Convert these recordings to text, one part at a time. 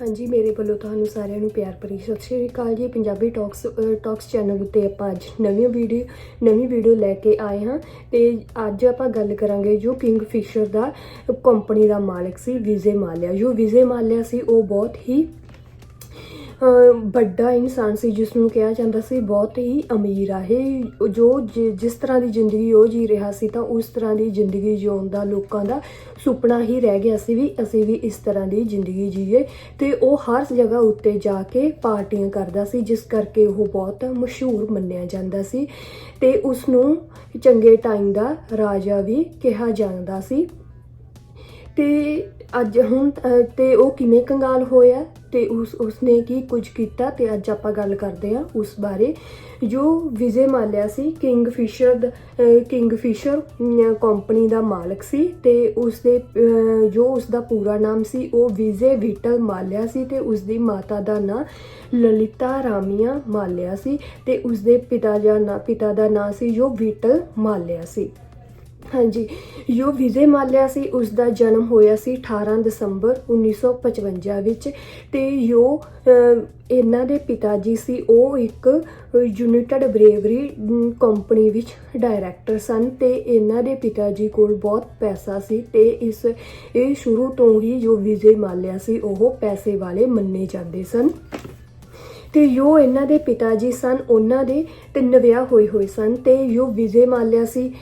ਹਾਂਜੀ ਮੇਰੇ ਵੱਲੋਂ ਤੁਹਾਨੂੰ ਸਾਰਿਆਂ ਨੂੰ ਪਿਆਰ ਭਰੀ ਸਤਿ ਸ਼੍ਰੀ ਅਕਾਲ ਜੀ। ਪੰਜਾਬੀ ਟਾਕਸ ਅ, ਟਾਕਸ ਚੈਨਲ ਉੱਤੇ ਆਪਾਂ ਅੱਜ ਨਵੀਂ ਵੀਡੀਓ ਨਵੀਂ ਵੀਡੀਓ ਲੈ ਕੇ ਆਏ ਹਾਂ ਤੇ ਅੱਜ ਆਪਾਂ ਗੱਲ ਕਰਾਂਗੇ ਜੋ ਕਿੰਗ ਫਿਸ਼ਰ ਦਾ ਕੰਪਨੀ ਦਾ ਮਾਲਕ ਸੀ ਵਿਜੇ ਮਾਲਿਆ। ਜੋ ਵਿਜੇ ਮਾਲਿਆ ਸੀ ਉਹ ਬਹੁਤ ਹੀ ਵੱਡਾ ਇਨਸਾਨ ਸੀ ਜਿਸ ਨੂੰ ਕਿਹਾ ਜਾਂਦਾ ਸੀ ਬਹੁਤ ਹੀ ਅਮੀਰ ਆ। ਇਹ ਜੋ ਜਿ- ਜਿਸ ਤਰ੍ਹਾਂ ਦੀ ਜ਼ਿੰਦਗੀ ਉਹ ਜੀ ਰਿਹਾ ਸੀ ਤਾਂ ਉਸ ਤਰ੍ਹਾਂ ਦੀ ਜ਼ਿੰਦਗੀ ਜਿਉਣ ਦਾ ਲੋਕਾਂ ਦਾ ਸੁਪਨਾ ਹੀ ਰਹਿ ਗਿਆ ਸੀ ਵੀ ਅਸੀਂ ਵੀ ਇਸ ਤਰ੍ਹਾਂ ਦੀ ਜ਼ਿੰਦਗੀ ਜੀਏ। ਤੇ ਉਹ ਹਰ ਜਗ੍ਹਾ ਉੱਤੇ ਜਾ ਕੇ ਪਾਰਟੀਆਂ ਕਰਦਾ ਸੀ ਜਿਸ ਕਰਕੇ ਉਹ ਬਹੁਤ ਮਸ਼ਹੂਰ ਮੰਨਿਆ ਜਾਂਦਾ ਸੀ। ਤੇ ਉਸ ਨੂੰ ਚੰਗੇ ਟਾਈਮ ਦਾ ਰਾਜਾ ਵੀ ਕਿਹਾ ਜਾਂਦਾ ਸੀ। ਤੇ ਅੱਜ ਹੁਣ ਅ, ਤੇ ਉਹ ਕਿਵੇਂ ਕੰਗਾਲ ਹੋਇਆ? ਤੇ ਉਸ, ਉਸਨੇ ਕੀ ਕੁਝ ਕੀਤਾ ਤੇ ਅੱਜ ਆਪਾਂ ਗੱਲ ਕਰਦੇ ਹਾਂ ਉਸ ਬਾਰੇ, ਜੋ ਵਿਜੇ ਮਾਲਿਆ ਸੀ Kingfisher Kingfisher company ਦਾ ਮਾਲਕ ਸੀ ਤੇ ਉਸ ਦੇ ਜੋ ਉਸ ਦਾ ਪੂਰਾ ਨਾਮ ਸੀ ਉਹ ਵਿਜੇ ਵਿਟਲ ਮਾਲਿਆ ਸੀ ਤੇ ਉਸ ਦੀ ਮਾਤਾ ਦਾ ਨਾਂ ਲਲਿਤਾ ਰਾਮੀਆ ਮਾਲਿਆ ਸੀ ਤੇ ਉਸ ਦੇ ਪਿਤਾ ਦਾ ਨਾਂ, ਪਿਤਾ ਦਾ ਨਾਂ ਸੀ ਜੋ ਵਿਟਲ ਮਾਲਿਆ ਸੀ। ਹਾਂਜੀ। ਜੋ ਵਿਜੇ ਮਾਲਿਆ ਸੀ ਉਸ ਦਾ ਜਨਮ ਹੋਇਆ ਸੀ 18 ਦਸੰਬਰ 1955 ਵਿੱਚ ਤੇ ਜੋ ਇਹਨਾਂ ਦੇ ਪਿਤਾ ਜੀ ਸੀ, ਉਹ ਇੱਕ ਯੂਨਾਈਟਿਡ ਬਰੇਵਰੀ ਕੰਪਨੀ ਵਿੱਚ ਡਾਇਰੈਕਟਰ ਸਨ ਤੇ ਇਹਨਾਂ ਦੇ ਪਿਤਾ ਜੀ ਕੋਲ ਬਹੁਤ ਪੈਸਾ ਸੀ ਤੇ ਇਸ, ਇਹ ਸ਼ੁਰੂ ਤੋਂ ਹੀ ਜੋ ਵਿਜੇ ਮਾਲਿਆ ਸੀ, ਉਹ ਪੈਸੇ ਵਾਲੇ ਮੰਨੇ ਜਾਂਦੇ ਸਨ। ਤੇ ਜੋ ਇਹਨਾਂ ਦੇ ਪਿਤਾ ਜੀ ਸਨ, ਉਹਨਾਂ ਦੇ ਤਿੰਨ ਵਿਆਹ ਹੋਏ ਹੋਏ ਸਨ ਤੇ ਜੋ ਵਿਜੇ ਮਾਲਿਆ ਸੀ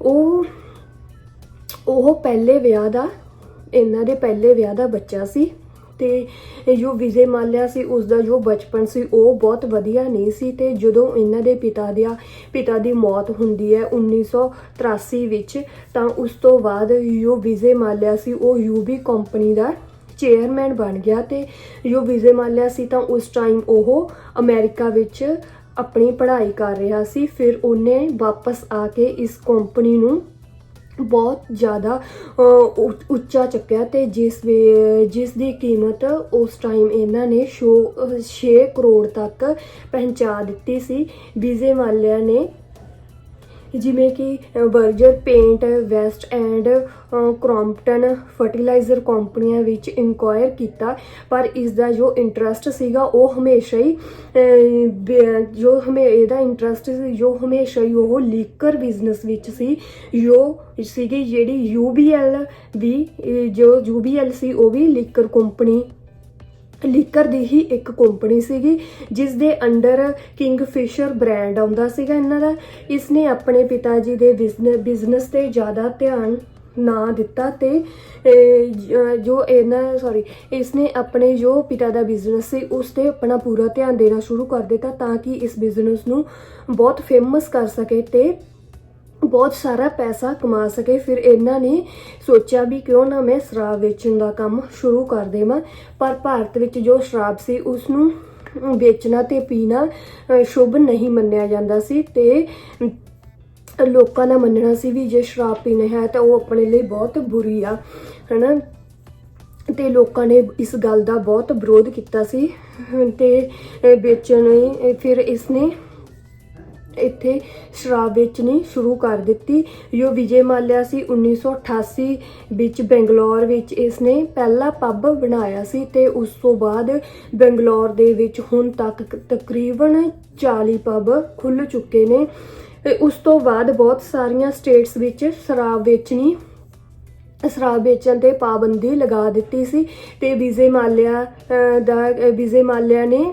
ਉਹ ਉਹ ਪਹਿਲੇ ਵਿਆਹ ਦਾ, ਇਹਨਾਂ ਦੇ ਪਹਿਲੇ ਵਿਆਹ ਦਾ ਬੱਚਾ ਸੀ ਤੇ ਜੋ ਵਿਜੇ ਮਾਲਿਆ ਸੀ ਉਸ ਦਾ ਜੋ ਬਚਪਨ ਸੀ, ਉਹ ਬਹੁਤ ਵਧੀਆ ਨਹੀਂ ਸੀ ਤੇ ਜਦੋਂ ਇਹਨਾਂ ਦੇ ਪਿਤਾ ਦਾ ਪਿਤਾ ਦੀ ਮੌਤ ਹੁੰਦੀ ਹੈ 1983 ਵਿੱਚ, ਤਾਂ ਉਸ ਤੋਂ ਬਾਅਦ ਜੋ ਵਿਜੇ ਮਾਲਿਆ ਸੀ, ਉਹ ਯੂਬੀ ਕੰਪਨੀ ਦਾ ਚੇਅਰਮੈਨ ਬਣ ਗਿਆ ਤੇ ਜੋ ਵਿਜੇ ਮਾਲਿਆ ਸੀ, ਤਾਂ ਉਸ ਟਾਈਮ ਉਹ ਅਮਰੀਕਾ ਵਿੱਚ ਆਪਣੀ ਪੜ੍ਹਾਈ ਕਰ ਰਿਹਾ ਸੀ, ਫਿਰ ਉਹਨੇ ਵਾਪਸ ਆ ਕੇ ਇਸ ਕੰਪਨੀ ਨੂੰ ਬਹੁਤ ਜ਼ਿਆਦਾ ਉ- ਉੱਚਾ ਚੱਕਿਆ ਤੇ ਜਿਸ ਵੇ- ਜਿਸ ਦੀ ਕੀਮਤ ਉਸ ਟਾਈਮ ਇਹਨਾਂ ਨੇ ਸ਼ੋ 6 ਕਰੋੜ ਤੱਕ ਪਹੁੰਚਾ ਦਿੱਤੀ ਸੀ। ਵੀਜ਼ੇ ਵਾਲਿਆਂ ਨੇ ਜਿਵੇਂ ਕਿ Berger Paint West End Crompton fertilizer ਕੰਪਨੀਆਂ ਵਿੱਚ ਇਨਕੁਆਇਰ ਕੀਤਾ। ਪਰ ਇਸ ਦਾ ਜੋ ਇੰਟਰਸਟ ਸੀਗਾ, ਉਹ ਹਮੇਸ਼ਾ ਹੀ ਜੋ ਹਮੇ, ਇਹਦਾ ਇੰਟਰਸਟ ਸੀ, ਜੋ ਹਮੇਸ਼ਾ ਹੀ ਉਹ ਲੀਕਰ ਬਿਜ਼ਨਸ ਵਿੱਚ ਸੀ। ਜੋ ਸੀਗੀ ਜਿਹੜੀ UBL ਵੀ, ਇਹ ਜੋ UBL ਸੀ, ਉਹ ਵੀ ਲੀਕਰ ਕੰਪਨੀ ਲੀਕਰ ਦੀ ਹੀ ਇੱਕ ਕੰਪਨੀ ਸੀਗੀ ਜਿਸ ਦੇ ਅੰਡਰ ਕਿੰਗਫਿਸ਼ਰ ਬ੍ਰਾਂਡ ਆਉਂਦਾ ਸੀਗਾ ਇਹਨਾਂ ਦਾ। ਇਸ ਨੇ ਆਪਣੇ ਪਿਤਾ ਜੀ ਦੇ ਬਿਜ਼ਨਸ ਤੇ ਜ਼ਿਆਦਾ ਧਿਆਨ ਨਾ ਦਿੱਤਾ ਤੇ ਜੋ ਇਹਨਾਂ ਸੌਰੀ ਇਸ ਨੇ ਆਪਣੇ ਜੋ ਪਿਤਾ ਦਾ ਬਿਜ਼ਨਸ ਸੀ, ਉਸ ਤੇ ਆਪਣਾ ਪੂਰਾ ਧਿਆਨ ਦੇਣਾ ਸ਼ੁਰੂ ਕਰ ਦਿੱਤਾ ਤਾਂ ਕਿ ਇਸ ਬਿਜ਼ਨਸ ਨੂੰ ਬਹੁਤ ਫੇਮਸ ਕਰ ਸਕੇ ਤੇ ਬਹੁਤ ਸਾਰਾ ਪੈਸਾ ਕਮਾ ਸਕੇ। ਫਿਰ ਇਹਨਾਂ ਨੇ ਸੋਚਿਆ ਵੀ ਕਿਉਂ ਨਾ ਮੈਂ ਸ਼ਰਾਬ ਵੇਚਣ ਦਾ ਕੰਮ ਸ਼ੁਰੂ ਕਰ ਦੇਵਾਂ। ਪਰ ਭਾਰਤ ਵਿੱਚ ਜੋ ਸ਼ਰਾਬ ਸੀ ਉਸ ਨੂੰ ਵੇਚਣਾ ਤੇ ਪੀਣਾ ਅ, ਸ਼ੁਭ ਨਹੀਂ ਮੰਨਿਆ ਜਾਂਦਾ ਸੀ ਤੇ ਲੋਕਾਂ ਦਾ ਮੰਨਣਾ ਸੀ ਵੀ ਜੇ ਸ਼ਰਾਬ ਪੀਣਾ ਹੈ ਤਾਂ ਉਹ ਆਪਣੇ ਲਈ ਬਹੁਤ ਬੁਰੀ ਆ ਹਨਾ? ਤੇ ਲੋਕਾਂ ਨੇ ਇਸ ਗੱਲ ਦਾ ਬਹੁਤ ਵਿਰੋਧ ਕੀਤਾ ਸੀ। ਤੇ ਵੇਚਣ ਫਿਰ ਇਸ ਨੇ ਇੱਥੇ ਸ਼ਰਾਬ ਵੇਚਣੀ ਸ਼ੁਰੂ ਕਰ ਦਿੱਤੀ। ਜੋ ਵਿਜੇ ਮਾਲਿਆ ਸੀ 1988 ਵਿੱਚ ਬੰਗਲੌਰ ਵਿੱਚ ਇਸ ਨੇ ਪਹਿਲਾ ਪੱਬ ਬਣਾਇਆ ਸੀ ਤੇ ਉਸ ਤੋਂ ਬਾਅਦ ਬੰਗਲੌਰ ਦੇ ਵਿੱਚ ਹੁਣ ਤੱਕ ਤਕਰੀਬਨ 40 ਪੱਬ ਖੁੱਲ ਚੁੱਕੇ ਨੇ। ਉਸ ਤੋਂ ਬਾਅਦ ਬਹੁਤ ਸਾਰੀਆਂ ਸਟੇਟਸ ਵਿੱਚ ਸ਼ਰਾਬ ਵੇਚਣੀ, ਸ਼ਰਾਬ ਵੇਚਣ ਤੇ ਪਾਬੰਦੀ ਲਗਾ ਦਿੱਤੀ ਸੀ ਤੇ ਵਿਜੇ ਮਾਲਿਆ ਦਾ, ਵਿਜੇ ਮਾਲਿਆ ਨੇ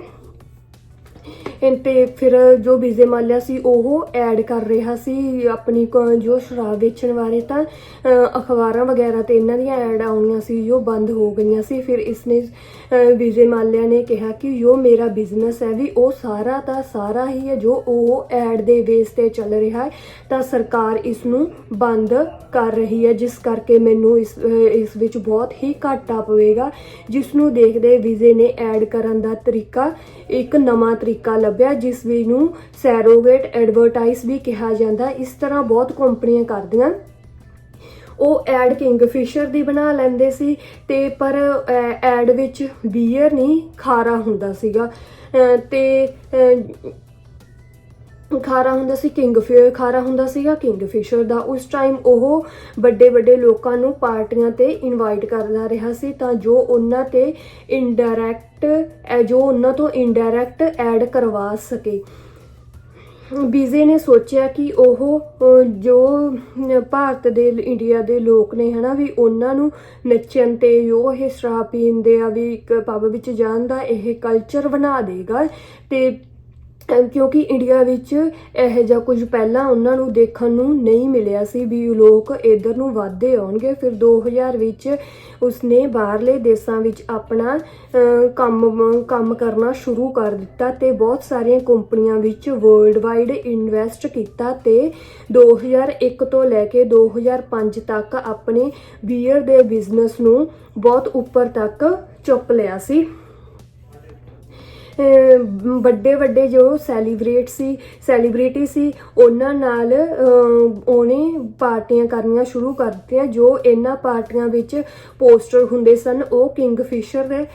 ਤੇ ਫਿਰ ਜੋ ਵਿਜੇ ਮਾਲਿਆ ਸੀ ਉਹ ਐਡ ਕਰ ਰਿਹਾ ਸੀ ਆਪਣੀ ਕ- ਜੋ ਸ਼ਰਾਬ ਵੇਚਣ ਬਾਰੇ ਤਾਂ ਅਖਬਾਰਾਂ ਵਗੈਰਾ ਤੇ ਇਹਨਾਂ ਦੀਆਂ ਐਡ ਆਉਣੀਆਂ ਸੀ ਜੋ ਬੰਦ ਹੋ ਗਈਆਂ ਸੀ। ਫਿਰ ਇਸਨੇ ਅਹ, ਵਿਜੇ ਮਾਲਿਆ ਨੇ ਕਿਹਾ ਕਿ ਜੋ ਮੇਰਾ ਬਿਜ਼ਨਸ ਹੈ ਵੀ ਉਹ ਸਾਰਾ ਤਾਂ ਸਾਰਾ ਹੀ ਹੈ ਜੋ ਉਹ ਐਡ ਦੇ ਬੇਸ ਤੇ ਚੱਲ ਰਿਹਾ ਹੈ ਤਾਂ ਸਰਕਾਰ ਇਸ ਨੂੰ ਬੰਦ ਕਰ ਰਹੀ ਹੈ ਜਿਸ ਕਰਕੇ ਮੈਨੂੰ ਇਸ ਇਸ ਵਿੱਚ ਬਹੁਤ ਹੀ ਘਾਟਾ ਪਵੇਗਾ। ਜਿਸ ਨੂੰ ਦੇਖਦੇ ਵਿਜੇ ਨੇ ਐਡ ਕਰਨ ਦਾ ਤਰੀਕਾ ਇੱਕ ਨਵਾਂ ਤਰੀਕਾ ਲੱਭਿਆ, ਜਿਸ ਵੀ ਨੂੰ ਸੈਰੋਗੇਟ ਐਡਵਰਟਾਈਜ਼ ਵੀ ਕਿਹਾ ਜਾਂਦਾ। ਇਸ ਤਰ੍ਹਾਂ ਬਹੁਤ ਕੰਪਨੀਆਂ ਕਰਦੀਆਂ। ਉਹ ਐਡ ਕਿੰਗਫਿਸ਼ਰ ਦੀ ਬਣਾ ਲੈਂਦੇ ਸੀ ਤੇ ਪਰ ਐਡ ਵਿੱਚ ਬੀਅਰ ਨਹੀਂ, ਖਾਰਾ ਹੁੰਦਾ ਸੀਗਾ। ਤੇ ਖਾਰਾ ਹੁੰਦਾ ਸੀ ਕਿੰਗ ਖਾਰਾ ਹੁੰਦਾ ਸੀਗਾ ਕਿੰਗ ਫਿਸ਼ਰ ਦਾ ਉਸ ਟਾਈਮ ਉਹ ਵੱਡੇ ਵੱਡੇ ਲੋਕਾਂ ਨੂੰ ਪਾਰਟੀਆਂ ਤੇ ਇਨਵਾਈਟ ਕਰਦਾ ਰਿਹਾ ਸੀ, ਤਾਂ ਜੋ ਉਹਨਾਂ ਤੇ ਇਨਡਾਇਰੈਕਟ ਜੋ ਉਹਨਾਂ ਤੋਂ ਇਨਡਾਇਰੈਕਟ ਐਡ ਕਰਵਾ ਸਕੇ। ਬੀਜ਼ੇ ਨੇ ਸੋਚਿਆ ਕਿ ਉਹ ਜੋ ਭਾਰਤ ਦੇ, ਇੰਡੀਆ ਦੇ ਲੋਕ ਨੇ ਹਨਾ, ਵੀ ਉਹਨਾਂ ਨੂੰ ਨੱਚਣ ਤੇ, ਜੋ ਇਹ ਸ਼ਰਾਬ ਪੀਣ ਦੇ ਆ, ਵੀ ਇੱਕ ਪੱਬ ਵਿੱਚ ਜਾਣ ਦਾ, ਇਹ ਕਲਚਰ ਬਣਾ ਦੇਗਾ ਤੇ ਕਿਉਂਕਿ ਇੰਡੀਆ ਵਿੱਚ ਇਹੋ ਜਿਹਾ ਕੁਝ ਪਹਿਲਾਂ ਉਹਨਾਂ ਨੂੰ ਦੇਖਣ ਨੂੰ ਨਹੀਂ ਮਿਲਿਆ ਸੀ ਵੀ ਲੋਕ ਇਧਰ ਨੂੰ ਵਾਧੇ ਆਉਣਗੇ। ਫਿਰ 2000 ਵਿੱਚ ਉਸਨੇ ਬਾਹਰਲੇ ਦੇਸ਼ਾਂ ਵਿੱਚ ਆਪਣਾ ਕੰਮ ਕੰਮ ਕਰਨਾ ਸ਼ੁਰੂ ਕਰ ਦਿੱਤਾ ਤੇ ਬਹੁਤ ਸਾਰੀਆਂ ਕੰਪਨੀਆਂ ਵਿੱਚ ਵਰਲਡ ਵਾਈਡ ਇਨਵੈਸਟ ਕੀਤਾ ਤੇ 2001 ਤੋਂ ਲੈ ਕੇ 2005 ਤੱਕ ਆਪਣੇ ਬੀਅਰ ਦੇ ਬਿਜ਼ਨਸ ਨੂੰ ਬਹੁਤ ਉੱਪਰ ਤੱਕ ਚੁੱਕ ਲਿਆ ਸੀ। ਵੱਡੇ ਵੱਡੇ ਜੋ ਸੈਲੀਬ੍ਰੇਟ ਸੀ ਸੈਲੀਬ੍ਰਿਟੀ ਸੀ, ਉਹਨਾਂ ਨਾਲ ਉਹਨੇ ਪਾਰਟੀਆਂ ਕਰਨੀਆਂ ਸ਼ੁਰੂ ਕਰ ਦਿੱਤੀਆਂ ਜੋ ਇਹਨਾਂ ਪਾਰਟੀਆਂ ਵਿੱਚ ਪੋਸਟਰ ਹੁੰਦੇ ਸਨ, ਉਹ ਕਿੰਗ ਫਿਸ਼ਰ ਦੇ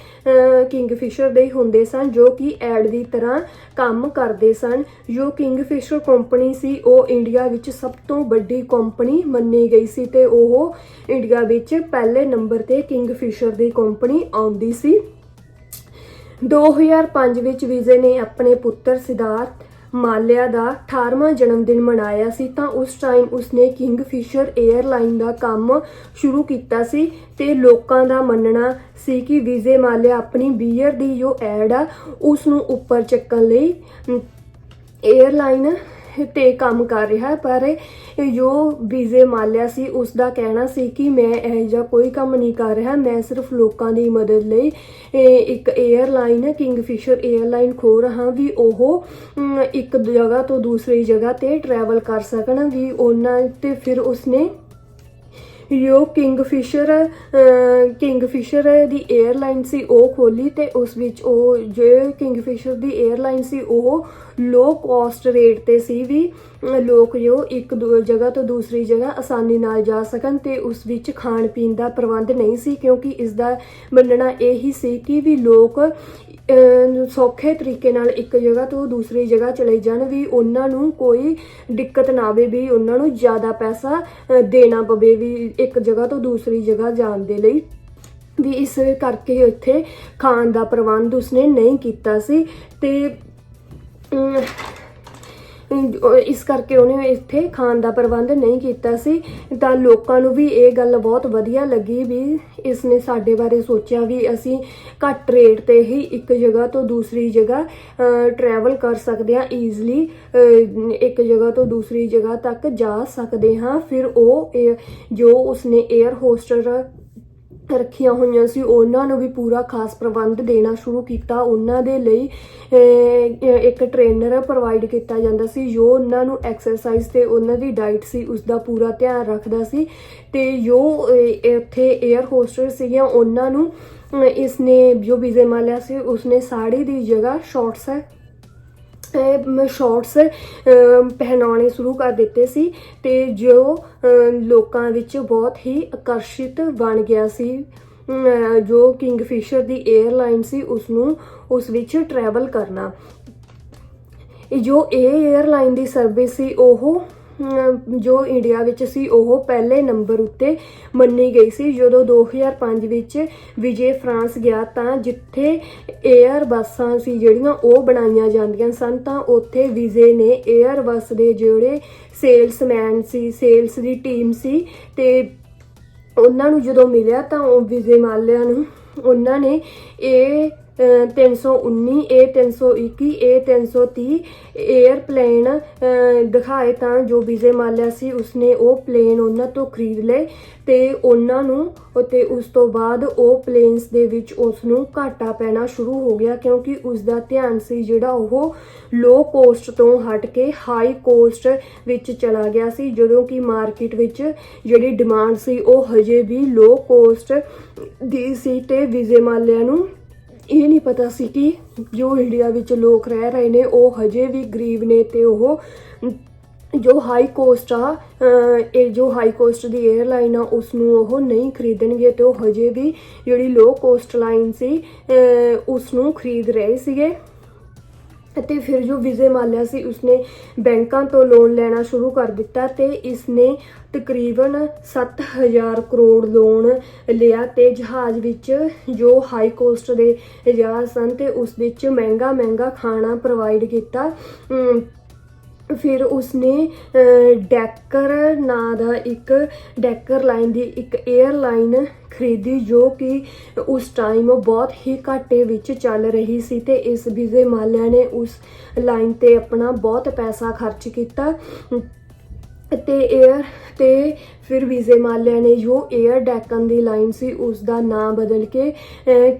ਕਿੰਗ ਫਿਸ਼ਰ ਦੇ ਹੀ ਹੁੰਦੇ ਸਨ, ਜੋ ਕਿ ਐਡ ਦੀ ਤਰ੍ਹਾਂ ਕੰਮ ਕਰਦੇ ਸਨ। ਜੋ ਕਿੰਗ ਫਿਸ਼ਰ ਕੰਪਨੀ ਸੀ, ਉਹ ਇੰਡੀਆ ਵਿੱਚ ਸਭ ਤੋਂ ਵੱਡੀ ਕੰਪਨੀ ਮੰਨੀ ਗਈ ਸੀ ਤੇ ਉਹ ਇੰਡੀਆ ਵਿੱਚ ਪਹਿਲੇ ਨੰਬਰ ਤੇ ਕਿੰਗ ਫਿਸ਼ਰ ਦੀ ਕੰਪਨੀ ਆਉਂਦੀ ਸੀ। 2005 ਵਿੱਚ ਵਿਜੇ ਨੇ ਆਪਣੇ ਪੁੱਤਰ ਸਿਧਾਰਥ ਮਾਲਿਆ ਦਾ 18ਵਾਂ ਜਨਮ ਦਿਨ ਮਨਾਇਆ ਸੀ, ਤਾਂ ਉਸ ਟਾਈਮ ਉਸਨੇ ਕਿੰਗਫਿਸ਼ਰ 에ਅਰਲਾਈਨ ਦਾ ਕੰਮ ਸ਼ੁਰੂ ਕੀਤਾ ਸੀ ਤੇ ਲੋਕਾਂ ਦਾ ਮੰਨਣਾ ਸੀ ਕਿ ਵਿਜੇ ਮਾਲਿਆ ਆਪਣੀ ਬੀਅਰ ਦੀ ਜੋ ਐਡ ਆ ਉਸ ਨੂੰ ਉੱਪਰ ਚੱਕਣ ਲਈ 에ਅਰਲਾਈਨ ਤੇ ਕੰਮ ਕਰ ਰਿਹਾ ਪਰ ਜੋ ਵੀਜ਼ੇ ਮਾਲਿਆ ਸੀ ਉਸ ਦਾ ਕਹਿਣਾ ਸੀ ਕਿ ਮੈਂ ਇਹ ਜਿਹਾ ਕੋਈ ਕੰਮ ਨਹੀਂ ਕਰ ਰਿਹਾ, ਮੈਂ ਸਿਰਫ ਲੋਕਾਂ ਦੀ ਮਦਦ ਲਈ ਇੱਕ 에ਅਰਲਾਈਨ ਕਿੰਗਫਿਸ਼ਰ 에ਅਰਲਾਈਨ ਖੋ ਰਹਾ ਵੀ ਉਹ ਇੱਕ ਜਗ੍ਹਾ ਤੋਂ ਦੂਸਰੀ ਜਗ੍ਹਾ ਤੇ ਟਰੈਵਲ ਕਰ ਸਕਣ, ਵੀ ਉਹਨਾਂ ਤੇ ਫਿਰ ਉਸਨੇ ਯੋ ਕਿੰਗਫਿਸ਼ਰ ਕਿੰਗਫਿਸ਼ਰ ਦੀ 에ਅਰਲਾਈਨ ਸੀ, ਉਹ ਖੋਲੀ ਤੇ ਉਸ ਵਿੱਚ ਉਹ, ਜੋ ਕਿੰਗਫਿਸ਼ਰ ਦੀ 에ਅਰਲਾਈਨ ਸੀ, ਉਹ ਲੋ ਕੋਸਟ ਰੇਟ ਤੇ ਸੀ ਵੀ ਲੋਕ ਜੋ ਇੱਕ ਦੂ- ਜਗ੍ਹਾ ਤੋਂ ਦੂਸਰੀ ਜਗ੍ਹਾ ਆਸਾਨੀ ਨਾਲ ਜਾ ਸਕਣ ਤੇ ਉਸ ਵਿੱਚ ਖਾਣ ਪੀਣ ਦਾ ਪ੍ਰਬੰਧ ਨਹੀਂ ਸੀ ਕਿਉਂਕਿ ਇਸ ਦਾ ਮੰਨਣਾ ਇਹ ਹੀ ਸੀ ਕਿ ਵੀ ਲੋਕ ਸੌਖੇ ਤਰੀਕੇ ਨਾਲ ਇੱਕ ਜਗ੍ਹਾ ਤੋਂ ਦੂਸਰੀ ਜਗ੍ਹਾ ਚਲੇ ਜਾਣ ਵੀ ਉਹਨਾਂ ਨੂੰ ਕੋਈ ਦਿੱਕਤ ਨਾ ਆਵੇ ਵੀ ਉਹਨਾਂ ਨੂੰ ਜ਼ਿਆਦਾ ਪੈਸਾ ਦੇਣਾ ਪਵੇ ਵੀ ਇੱਕ ਜਗ੍ਹਾ ਤੋਂ ਦੂਸਰੀ ਜਗ੍ਹਾ ਜਾਣ ਦੇ ਲਈ। ਵੀ ਇਸ ਕਰਕੇ ਉੱਥੇ ਖਾਣ ਦਾ ਪ੍ਰਬੰਧ ਉਸਨੇ ਨਹੀਂ ਕੀਤਾ ਸੀ ਤੇ ਇਸ ਕਰਕੇ ਉਹਨੇ ਇੱਥੇ ਖਾਣ ਦਾ ਪ੍ਰਬੰਧ ਨਹੀਂ ਕੀਤਾ ਸੀ। ਤਾਂ ਲੋਕਾਂ ਨੂੰ ਵੀ ਇਹ ਗੱਲ ਬਹੁਤ ਵਧੀਆ ਲੱਗੀ ਵੀ ਇਸ ਨੇ ਸਾਡੇ ਬਾਰੇ ਸੋਚਿਆ ਵੀ ਅਸੀਂ ਘੱਟ ਰੇਟ ਤੇ ਹੀ ਇੱਕ ਜਗ੍ਹਾ ਤੋਂ ਦੂਸਰੀ ਜਗ੍ਹਾ ਟਰੈਵਲ ਕਰ ਸਕਦੇ ਹਾਂ ਈਜ਼ਲੀ ਇੱਕ ਜਗ੍ਹਾ ਤੋਂ ਦੂਸਰੀ ਜਗ੍ਹਾ ਤੱਕ ਜਾ ਸਕਦੇ ਹਾਂ। ਫਿਰ ਉਹ, ਇਹ- ਜੋ ਉਸਨੇ 에ਅਰ ਹੋਸਟਰ ਰੱਖੀਆਂ ਹੋਈਆਂ ਸੀ। ਉਹਨਾਂ ਨੂੰ ਵੀ ਪੂਰਾ ਖਾਸ ਪ੍ਰਬੰਧ ਦੇਣਾ ਸ਼ੁਰੂ ਕੀਤਾ। ਉਹਨਾਂ ਦੇ ਲਈ ਇੱਕ ਟ੍ਰੇਨਰ ਪ੍ਰੋਵਾਈਡ ਕੀਤਾ ਜਾਂਦਾ ਸੀ, ਜੋ ਉਹਨਾਂ ਨੂੰ ਐਕਸਰਸਾਈਜ਼ ਤੇ ਉਹਨਾਂ ਦੀ ਡਾਈਟ ਸੀ ਉਸ ਦਾ ਪੂਰਾ ਧਿਆਨ ਰੱਖਦਾ ਸੀ ਤੇ ਜੋ ਇੱਥੇ 에ਅਰ ਹੋਸਟਰ ਸੀਗੀਆਂ, ਉਹਨਾਂ ਨੂੰ ਇਸਨੇ ਜੋ ਵੀਜ਼ੇ ਮਾਲਿਆ ਸੀ, ਉਸਨੇ ਸਾੜੀ ਦੀ ਜਗ੍ਹਾ ਸ਼ਾਰਟਸ ਸ਼ਾਰਟਸ ਪਹਿਨਾਉਣੇ ਸ਼ੁਰੂ ਕਰ ਦਿੱਤੇ ਸੀ ਤੇ ਜੋ ਲੋਕਾਂ ਵਿੱਚ ਬਹੁਤ ਹੀ ਆਕਰਸ਼ਿਤ ਬਣ ਗਿਆ ਸੀ। ਜੋ ਕਿੰਗਫਿਸ਼ਰ ਦੀ 에ਅਰਲਾਈਨ ਸੀ ਉਸ ਨੂੰ ਉਸ ਵਿੱਚ ਟਰੈਵਲ ਕਰਨਾ। ਜੋ ਇਹ 에ਅਰਲਾਈਨ ਦੀ ਸਰਵਿਸ ਸੀ, ਉਹ ਜੋ ਇੰਡੀਆ ਵਿੱਚ ਸੀ, ਉਹ ਪਹਿਲੇ ਨੰਬਰ ਉੱਤੇ ਮੰਨੀ ਗਈ ਸੀ। ਜਦੋਂ 2005 ਵਿੱਚ ਵਿਜੇ ਫਰਾਂਸ ਗਿਆ, ਤਾਂ ਜਿੱਥੇ 에ਅਰ ਬੱਸਾਂ ਸੀ ਜਿਹੜੀਆਂ, ਉਹ ਬਣਾਈਆਂ ਜਾਂਦੀਆਂ ਸਨ, ਤਾਂ ਉੱਥੇ ਵਿਜੇ ਨੇ 에ਅਰ ਬੱਸ ਦੇ ਜਿਹੜੇ ਸੇਲਸਮੈਨ ਸੀ, ਸੇਲਸ ਦੀ ਟੀਮ ਸੀ ਤੇ ਉਹਨਾਂ ਨੂੰ ਜਦੋਂ ਮਿਲਿਆ, ਤਾਂ ਉਹ ਵਿਜੇ ਮਾਲਿਆ ਨੂੰ, ਉਹਨਾਂ ਨੇ ਇਹ 319 ਇਹ 321 ਇਹ 330 에ਅਰਪਲੇਨ ਦਿਖਾਏ ਤਾਂ ਜੋ ਵਿਜੇ ਮਾਲਿਆ ਸੀ, ਉਸਨੇ ਉਹ ਪਲੇਨ ਉਹਨਾਂ ਤੋਂ ਖਰੀਦ ਲਏ ਤੇ ਉਹਨਾਂ ਨੂੰ ਤੇ ਉਸ ਤੋਂ ਬਾਅਦ ਉਹ ਪਲੇਨਸ ਦੇ ਵਿੱਚ ਉਸ ਨੂੰ ਘਾਟਾ ਪੈਣਾ ਸ਼ੁਰੂ ਹੋ ਗਿਆ ਕਿਉਂਕਿ ਉਸ ਦਾ ਧਿਆਨ ਸੀ ਜਿਹੜਾ ਉਹ ਲੋ ਕੋਸਟ ਤੋਂ ਹਟ ਕੇ ਹਾਈ ਕੋਸਟ ਵਿੱਚ ਚਲਾ ਗਿਆ ਸੀ, ਜਦੋਂ ਕਿ ਮਾਰਕੀਟ ਵਿੱਚ ਜਿਹੜੀ ਡਿਮਾਂਡ ਸੀ ਉਹ ਹਜੇ ਵੀ ਲੋ ਕੋਸਟ ਦੀ ਸੀ ਤੇ ਵਿਜੇ ਮਾਲਿਆ ਨੂੰ ਇਹ ਨਹੀਂ ਪਤਾ ਸੀ ਕਿ ਜੋ ਇੰਡੀਆ ਵਿੱਚ ਲੋਕ ਰਹਿ ਰਹੇ ਨੇ ਉਹ ਹਜੇ ਵੀ ਗਰੀਬ ਨੇ ਤੇ ਉਹ ਜੋ ਹਾਈ ਕੋਸਟ ਆ ਇਹ ਜੋ ਹਾਈ ਕੋਸਟ ਦੀ 에ਅਰਲਾਈਨ ਆ ਉਸ ਨੂੰ ਉਹ ਨਹੀਂ ਖਰੀਦਣਗੇ ਤੇ ਉਹ ਹਜੇ ਵੀ ਜਿਹੜੀ ਲੋ ਕੋਸਟ ਲਾਈਨ ਸੀ ਅਹ, ਉਸ ਨੂੰ ਖਰੀਦ ਰਹੇ ਸੀਗੇ। ਅਤੇ ਫਿਰ ਜੋ ਵਿਜੇ ਮਾਲਿਆ ਸੀ, ਉਸਨੇ ਬੈਂਕਾਂ ਤੋਂ ਲੋਨ ਲੈਣਾ ਸ਼ੁਰੂ ਕਰ ਦਿੱਤਾ ਤੇ ਇਸਨੇ ਤਕਰੀਬਨ 7000 ਕਰੋੜ ਲੋਨ ਲਿਆ ਤੇ ਜਹਾਜ਼ ਵਿੱਚ ਜੋ ਹਾਈ ਕੋਸਟ ਦੇ ਜਹਾਜ਼ ਸਨ ਤੇ ਉਸ ਵਿੱਚ ਮਹਿੰਗਾ ਮਹਿੰਗਾ ਖਾਣਾ ਪ੍ਰੋਵਾਈਡ ਕੀਤਾ। ਫਿਰ ਉਸਨੇ ਡੈਕਰ ਨਾਂ ਦਾ ਇੱਕ ਡੈਕਰ ਲਾਈਨ ਦੀ ਇੱਕ 에ਅਰਲਾਈਨ ਖਰੀਦੀ ਜੋ ਕਿ ਉਸ ਟਾਈਮ ਬਹੁਤ ਹੀ ਘਾਟੇ ਵਿੱਚ ਚੱਲ ਰਹੀ ਸੀ ਤੇ ਇਸ ਵਿਜੇ ਮਾਲਿਆ ਨੇ ਉਸ ਲਾਈਨ ਤੇ ਆਪਣਾ ਬਹੁਤ ਪੈਸਾ ਖਰਚ ਕੀਤਾ। ਤੇ 에ਅਰ ਤੇ ਫਿਰ ਵੀਜ਼ੇ ਮਾਲਿਆ ਨੇ। ਜੋ 에ਅਰ ਡੈਕਨ ਦੀ ਲਾਈਨ ਸੀ ਉਸ ਦਾ ਨਾਂ ਬਦਲ ਕੇ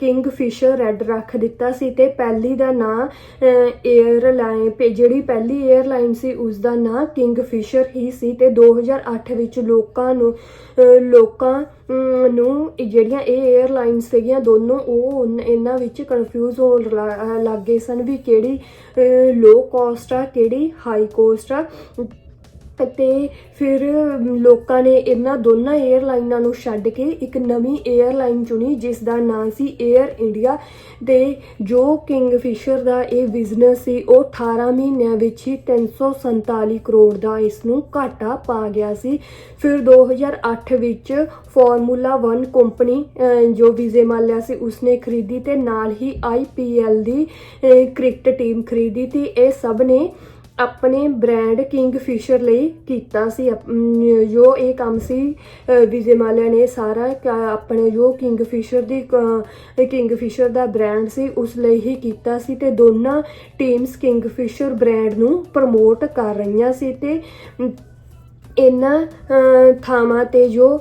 ਕਿੰਗ ਫਿਸ਼ਰ ਰੈੱਡ ਰੱਖ ਦਿੱਤਾ ਸੀ ਤੇ ਪਹਿਲੀ ਦਾ ਨਾਂ 에ਅਰ ਲਾਈਨ ਜਿਹੜੀ ਪਹਿਲੀ 에ਅਰ ਲਾਈਨ ਸੀ ਉਸ ਦਾ ਨਾਂ ਕਿੰਗ ਫਿਸ਼ਰ ਹੀ ਸੀ ਤੇ 2008 ਵਿੱਚ ਲੋਕਾਂ ਨੂੰ ਲੋਕਾਂ ਨੂੰ ਜਿਹੜੀਆਂ ਇਹ 에ਅਰਲਾਈਨਸ ਸੀਗੀਆਂ, ਦੋਨੋਂ ਉਹ ਇਹਨਾਂ ਵਿੱਚ ਕਨਫਿਊਜ਼ ਹੋਣ ਲੱਗੇ ਸਨ ਵੀ ਕਿਹੜੀ ਲੋ ਕੋਸਟ ਆ, ਕਿਹੜੀ ਹਾਈ ਕੋਸਟ ਆ। ਅਤੇ ਫਿਰ ਲੋਕਾਂ ਨੇ ਇਹਨਾਂ ਦੋਨਾਂ 에ਅਰਲਾਈਨਾਂ ਨੂੰ ਛੱਡ ਕੇ ਇੱਕ ਨਵੀਂ 에ਅਰਲਾਈਨ ਚੁਣੀ, ਜਿਸ ਦਾ ਨਾਮ ਸੀ 에ਅਰ ਇੰਡੀਆ ਤੇ ਜੋ ਕਿੰਗਫਿਸ਼ਰ ਦਾ ਇਹ ਬਿਜ਼ਨਸ ਸੀ, ਉਹ 18 ਮਹੀਨਿਆਂ ਵਿੱਚ ਹੀ 347 ਕਰੋੜ ਦਾ ਇਸ ਨੂੰ ਘਾਟਾ ਪਾ ਗਿਆ ਸੀ। ਫਿਰ 2008 ਵਿੱਚ ਫਾਰਮੂਲਾ 1 ਕੰਪਨੀ ਜੋ ਵਿਜੇ ਮਾਲਿਆ ਸੀ, ਉਸਨੇ ਖਰੀਦੀ ਤੇ ਨਾਲ ਹੀ ਆਈਪੀਐਲ ਦੀ ਕ੍ਰਿਕਟ ਟੀਮ ਖਰੀਦੀ ਤੇ ਇਹ ਸਭ ਨੇ ਆਪਣੇ ਬ੍ਰਾਂਡ ਕਿੰਗਫਿਸ਼ਰ ਲਈ ਕੀਤਾ ਸੀ। ਜੋ ਇਹ ਕੰਮ ਸੀ ਵਿਜੇ ਮਾਲਿਆ ਨੇ ਸਾਰਾ ਆਪਣੇ ਜੋ ਕਿੰਗ ਫਿਸ਼ਰ ਦੀ ਕਿੰਗ ਫਿਸ਼ਰ ਦਾ ਬ੍ਰਾਂਡ ਸੀ, ਉਸ ਲਈ ਹੀ ਕੀਤਾ ਸੀ ਤੇ ਦੋਨਾਂ ਟੀਮਸ ਕਿੰਗਫਿਸ਼ਰ ਬ੍ਰਾਂਡ ਨੂੰ ਪ੍ਰਮੋਟ ਕਰ ਰਹੀਆਂ ਸੀ ਤੇ ਇਹਨਾਂ ਥਾਵਾਂ ਤੇ ਜੋ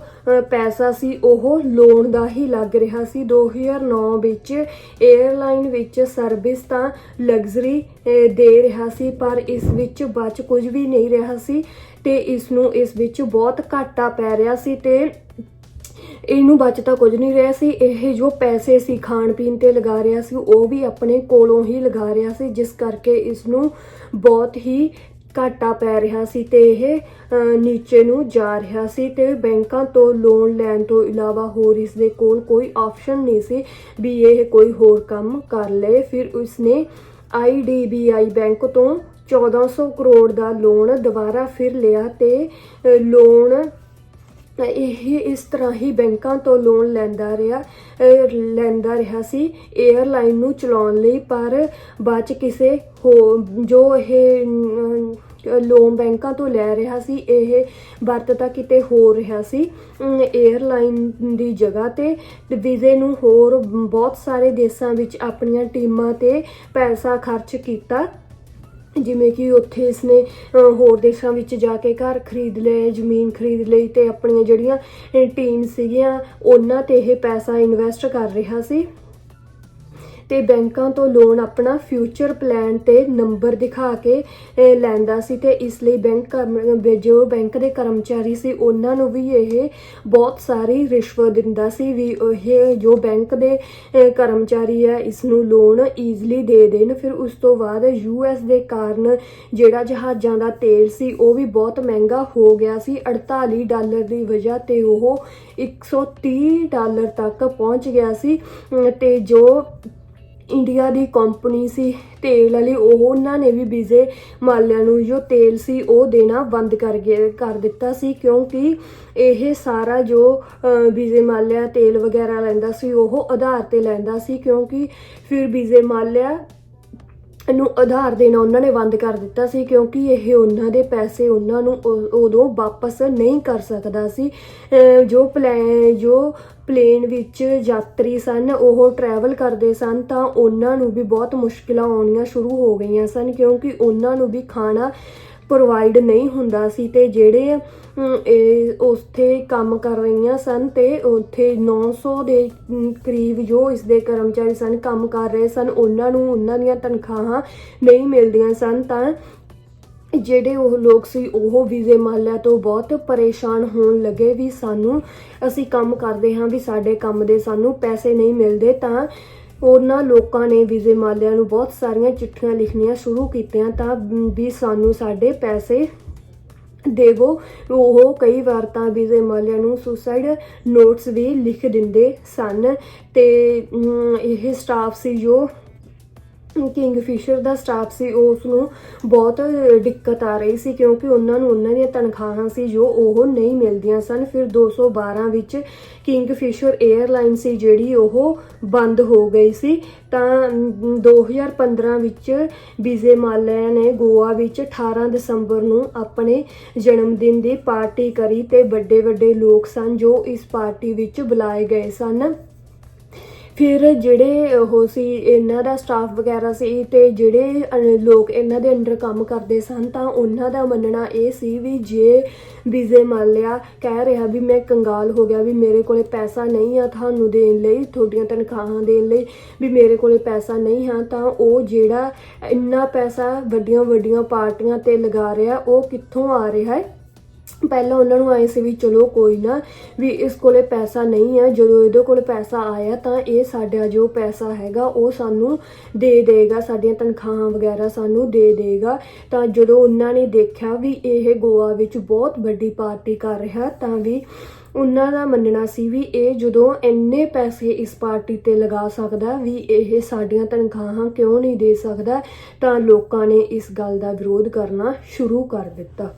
ਪੈਸਾ ਸੀ, ਉਹ ਲੋਨ ਦਾ ਹੀ ਲੱਗ ਰਿਹਾ ਸੀ। 2009 ਵਿੱਚ 에ਅਰਲਾਈਨ ਵਿੱਚ ਸਰਵਿਸ ਤਾਂ ਲਗਜ਼ਰੀ ਦੇ ਰਿਹਾ ਸੀ, ਪਰ ਇਸ ਵਿੱਚ ਬਚ ਕੁਝ ਵੀ ਨਹੀਂ ਰਿਹਾ ਸੀ ਤੇ ਇਸ ਨੂੰ ਇਸ ਵਿੱਚ ਬਹੁਤ ਘਾਟਾ ਪੈ ਰਿਹਾ ਸੀ ਤੇ ਇਹਨੂੰ ਬਚਤਾ ਕੁਝ ਨਹੀਂ ਰਿਹਾ ਸੀ। ਇਹ ਜੋ ਪੈਸੇ ਸੀ ਖਾਣ ਪੀਣ ਤੇ ਲਗਾ ਰਿਹਾ ਸੀ, ਉਹ ਵੀ ਆਪਣੇ ਕੋਲੋਂ ਹੀ ਲਗਾ ਰਿਹਾ ਸੀ, ਜਿਸ ਕਰਕੇ ਇਸ ਨੂੰ ਬਹੁਤ ਹੀ ਘਾਟਾ ਪੈ ਰਿਹਾ ਸੀ ਤੇ ਇਹ ਨੀਚੇ ਨੂੰ ਜਾ ਰਿਹਾ ਸੀ ਤੇ ਬੈਂਕਾਂ ਤੋਂ ਲੋਨ ਲੈਣ ਤੋਂ ਇਲਾਵਾ ਹੋਰ ਇਸ ਦੇ ਕੋਲ ਕੋਈ ਆਪਸ਼ਨ ਨਹੀਂ ਸੀ ਵੀ ਇਹ ਕੋਈ ਹੋਰ ਕੰਮ ਕਰ ਲਏ ਫਿਰ ਉਸਨੇ IDBI ਬੈਂਕ ਤੋਂ 1400 ਕਰੋੜ ਦਾ ਲੋਨ ਦੁਬਾਰਾ ਫਿਰ ਲਿਆ ਤੇ ਲੋਨ ਇਹ ਇਸ ਤਰ੍ਹਾਂ ਹੀ ਬੈਂਕਾਂ ਤੋਂ ਲੋਨ ਲੈਂਦਾ ਰਿਹਾ ਲੈਂਦਾ ਰਿਹਾ ਸੀ 에ਅਰਲਾਈਨ ਨੂੰ ਚਲਾਉਣ ਲਈ ਪਰ ਬਾਅਦ 'ਚ ਕਿਸੇ ਹੋ ਜੋ ਇਹ ਲੋਨ ਬੈਂਕਾਂ ਤੋਂ ਲੈ ਰਿਹਾ ਸੀ ਇਹ ਵਰਤਦਾ ਕਿਤੇ ਹੋ ਰਿਹਾ ਸੀ ਅਮ, 에ਅਰਲਾਈਨ ਦੀ ਜਗ੍ਹਾ ਤੇ ਤੇ ਵਿਜੇ ਨੂੰ ਹੋਰ ਬਹੁਤ ਸਾਰੇ ਦੇਸ਼ਾਂ ਵਿੱਚ ਆਪਣੀਆਂ ਟੀਮਾਂ ਤੇ ਪੈਸਾ ਖਰਚ ਕੀਤਾ। ਜਿਵੇਂ ਕਿ ਉੱਥੇ ਇਸਨੇ ਹੋਰ ਦੇਸ਼ਾਂ ਵਿੱਚ ਜਾ ਕੇ ਘਰ ਖਰੀਦ ਲਏ, ਜ਼ਮੀਨ ਖਰੀਦ ਲਈ ਤੇ ਆਪਣੀਆਂ ਜਿਹੜੀਆਂ ਟੀਮ ਸੀਗੀਆਂ, ਉਹਨਾਂ ਤੇ ਇਹ ਪੈਸਾ ਇਨਵੈਸਟ ਕਰ ਰਿਹਾ ਸੀ। ਤੇ ਬੈਂਕਾਂ ਤੋਂ ਲੋਨ ਆਪਣਾ ਫਿਊਚਰ ਪਲਾਨ ਤੇ ਨੰਬਰ ਦਿਖਾ ਕੇ ਲੈਂਦਾ ਸੀ ਤੇ ਇਸ ਲਈ ਬੈਂਕ ਕਰਮ- ਜੋ ਬੈਂਕ ਦੇ ਕਰਮਚਾਰੀ ਸੀ ਉਹਨਾਂ ਨੂੰ ਵੀ ਇਹ ਬਹੁਤ ਸਾਰੀ ਰਿਸ਼ਵਤ ਦਿੰਦਾ ਸੀ ਵੀ ਇਹ ਜੋ ਬੈਂਕ ਦੇ ਕਰਮਚਾਰੀ ਹੈ ਇਸ ਨੂੰ ਲੋਨ ਈਜ਼ਲੀ ਦੇ ਦੇਣ। ਫਿਰ ਉਸ ਤੋਂ ਬਾਅਦ ਯੂਐਸ ਦੇ ਕਾਰਨ ਜਿਹੜਾ ਜਹਾਜ਼ਾਂ ਦਾ ਤੇਲ ਸੀ ਉਹ ਵੀ ਬਹੁਤ ਮਹਿੰਗਾ ਹੋ ਗਿਆ ਸੀ। 48 ਡਾਲਰ ਦੀ ਵਜ੍ਹਾ ਤੇ ਉਹ 130 ਡਾਲਰ ਤੱਕ ਪਹੁੰਚ ਗਿਆ ਸੀ। ਅਮ, ਤੇ ਜੋ ਇੰਡੀਆ ਦੀ ਕੰਪਨੀ ਸੀ ਤੇਲ ਵਾਲੀ ਉਹ ਉਹਨਾਂ ਨੇ ਵੀ ਵਿਜੇ ਮਾਲਿਆ ਨੂੰ ਜੋ ਤੇਲ ਸੀ ਉਹ ਦੇਣਾ ਬੰਦ ਕਰ ਗਏ ਕਰ ਦਿੱਤਾ ਸੀ ਕਿਉਂਕਿ ਇਹ ਸਾਰਾ ਜੋ ਅ, ਵਿਜੇ ਮਾਲਿਆ ਤੇਲ ਵਗੈਰਾ ਲੈਂਦਾ ਸੀ ਉਹ ਆਧਾਰ ਤੇ ਲੈਂਦਾ ਸੀ ਕਿਉਂਕਿ ਫਿਰ ਵਿਜੇ ਮਾਲਿਆ ਨੂੰ ਆਧਾਰ ਦੇਣਾ ਉਹਨਾਂ ਨੇ ਬੰਦ ਕਰ ਦਿੱਤਾ ਸੀ ਕਿਉਂਕਿ ਇਹ ਉਹਨਾਂ ਦੇ ਪੈਸੇ ਉਹਨਾਂ ਨੂੰ ਉਦੋਂ ਵਾਪਸ ਨਹੀਂ ਕਰ ਸਕਦਾ ਸੀ। ਜੋ ਪਲੈਨ ਜੋ ਪਲੇਨ ਵਿੱਚ ਯਾਤਰੀ ਸਨ, ਉਹ ਟਰੈਵਲ ਕਰਦੇ ਸਨ, ਤਾਂ ਉਹਨਾਂ ਨੂੰ ਵੀ ਬਹੁਤ ਮੁਸ਼ਕਿਲਾਂ ਆਉਣੀਆਂ ਸ਼ੁਰੂ ਹੋ ਗਈਆਂ ਸਨ ਕਿਉਂਕਿ ਉਹਨਾਂ ਨੂੰ ਵੀ ਖਾਣਾ ਪ੍ਰੋਵਾਈਡ ਨਹੀਂ ਹੁੰਦਾ ਸੀ ਤੇ ਜਿਹੜੇ ਇਹ ਉੱਥੇ ਕੰਮ ਕਰ ਰਹੀਆਂ ਸਨ ਤੇ ਉੱਥੇ 900 ਦੇ ਕਰੀਬ ਜੋ ਇਸ ਦੇ ਕਰਮਚਾਰੀ ਸਨ, ਕੰਮ ਕਰ ਰਹੇ ਸਨ, ਉਹਨਾਂ ਨੂੰ ਉਹਨਾਂ ਦੀਆਂ ਤਨਖਾਹਾਂ ਨਹੀਂ ਮਿਲਦੀਆਂ ਸਨ ਤਾਂ ਜਿਹੜੇ ਉਹ ਲੋਕ ਸੀ ਉਹ ਵੀਜ਼ੇ ਮਾਲਿਆ ਤੋਂ ਬਹੁਤ ਪਰੇਸ਼ਾਨ ਹੋਣ ਲੱਗੇ ਵੀ ਸਾਨੂੰ ਅਸੀਂ ਕੰਮ ਕਰਦੇ ਹਾਂ ਵੀ ਸਾਡੇ ਕੰਮ ਦੇ ਸਾਨੂੰ ਪੈਸੇ ਨਹੀਂ ਮਿਲਦੇ ਤਾਂ ਉਹਨਾਂ ਲੋਕਾਂ ਨੇ ਵੀਜ਼ੇ ਮਾਲਿਆ ਨੂੰ ਬਹੁਤ ਸਾਰੀਆਂ ਚਿੱਠੀਆਂ ਲਿਖਣੀਆਂ ਸ਼ੁਰੂ ਕੀਤੀਆਂ ਤਾਂ ਵੀ ਸਾਨੂੰ ਸਾਡੇ ਪੈਸੇ ਦੇਵੋ। ਉਹ ਕਈ ਵਾਰ ਤਾਂ ਵੀਜ਼ੇ ਮਾਲਿਆ ਨੂੰ ਸੁਸਾਈਡ ਨੋਟਸ ਵੀ ਲਿਖ ਦਿੰਦੇ ਸਨ ਤੇ ਇਹ ਸਟਾਫ ਸੀ ਜੋ ਕਿੰਗ ਫਿਸ਼ਰ ਦਾ ਸਟਾਫ ਸੀ ਉਸ ਨੂੰ ਬਹੁਤ ਦਿੱਕਤ ਆ ਰਹੀ ਸੀ ਕਿਉਂਕਿ ਉਹਨਾਂ ਨੂੰ ਉਹਨਾਂ ਦੀਆਂ ਤਨਖਾਹਾਂ ਸੀ ਜੋ ਉਹ ਨਹੀਂ ਮਿਲਦੀਆਂ ਸਨ। ਫਿਰ 212 ਵਿੱਚ ਕਿੰਗ ਫਿਸ਼ਰ 에ਅਰਲਾਈਨ ਸੀ ਜਿਹੜੀ ਉਹ ਬੰਦ ਹੋ ਗਈ ਸੀ। ਤਾਂ ਅਮ, 2015 ਵਿੱਚ ਵਿਜੇ ਮਾਲਿਆ ਨੇ ਗੋਆ ਵਿੱਚ 18 ਦਸੰਬਰ ਨੂੰ ਆਪਣੇ ਜਨਮ ਦਿਨ ਦੀ ਪਾਰਟੀ ਕਰੀ ਤੇ ਵੱਡੇ ਵੱਡੇ ਲੋਕ ਸਨ ਜੋ ਇਸ ਪਾਰਟੀ ਵਿੱਚ ਬੁਲਾਏ ਗਏ ਸਨ। ਫਿਰ ਜਿਹੜੇ ਉਹ ਸੀ, ਇਹਨਾਂ ਦਾ ਸਟਾਫ ਵਗੈਰਾ ਸੀ ਤੇ ਜਿਹੜੇ ਲੋਕ ਇਹਨਾਂ ਦੇ ਅੰਡਰ ਕੰਮ ਕਰਦੇ ਸਨ ਤਾਂ ਉਹਨਾਂ ਦਾ ਮੰਨਣਾ ਇਹ ਸੀ ਵੀ ਜੇ ਵਿਜੇ ਮਾਲਿਆ ਕਹਿ ਰਿਹਾ ਵੀ ਮੈਂ ਕੰਗਾਲ ਹੋ ਗਿਆ ਵੀ ਮੇਰੇ ਕੋਲੇ ਪੈਸਾ ਨਹੀਂ ਆ ਤੁਹਾਨੂੰ ਦੇਣ ਲਈ, ਤੁਹਾਡੀਆਂ ਤਨਖਾਹਾਂ ਦੇਣ ਲਈ ਵੀ ਮੇਰੇ ਕੋਲੇ ਪੈਸਾ ਨਹੀਂ ਆ, ਤਾਂ ਉਹ ਜਿਹੜਾ ਇੰਨਾ ਪੈਸਾ ਵੱਡੀਆਂ ਵੱਡੀਆਂ ਪਾਰਟੀਆਂ ਤੇ ਲਗਾ ਰਿਹਾ, ਉਹ ਕਿੱਥੋਂ ਆ ਰਿਹਾ ਹੈ? ਪਹਿਲਾਂ ਉਹਨਾਂ ਨੂੰ ਆਏ ਸੀ ਵੀ ਚਲੋ ਕੋਈ ਨਾ ਵੀ ਇਸ ਕੋਲੇ ਪੈਸਾ ਨਹੀਂ ਹੈ ਜਦੋਂ ਇਹਦੇ ਕੋਲ ਪੈਸਾ ਆਇਆ ਤਾਂ ਇਹ ਸਾਡਾ ਜੋ ਪੈਸਾ ਹੈਗਾ ਉਹ ਸਾਨੂੰ ਦੇ ਦੇਗਾ, ਸਾਡੀਆਂ ਤਨਖਾਹਾਂ ਵਗੈਰਾ ਸਾਨੂੰ ਦੇ ਦੇਗਾ। ਤਾਂ ਜਦੋਂ ਉਹਨਾਂ ਨੇ ਦੇਖਿਆ ਵੀ ਇਹ ਗੋਆ ਵਿੱਚ ਬਹੁਤ ਵੱਡੀ ਪਾਰਟੀ ਕਰ ਰਿਹਾ, ਤਾਂ ਵੀ ਉਹਨਾਂ ਦਾ ਮੰਨਣਾ ਸੀ ਵੀ ਇਹ ਜਦੋਂ ਇੰਨੇ ਪੈਸੇ ਇਸ ਪਾਰਟੀ ਤੇ ਲਗਾ ਸਕਦਾ ਵੀ ਇਹ ਸਾਡੀਆਂ ਤਨਖਾਹਾਂ ਕਿਉਂ ਨਹੀਂ ਦੇ ਸਕਦਾ, ਤਾਂ ਲੋਕਾਂ ਨੇ ਇਸ ਗੱਲ ਦਾ ਵਿਰੋਧ ਕਰਨਾ ਸ਼ੁਰੂ ਕਰ ਦਿੱਤਾ।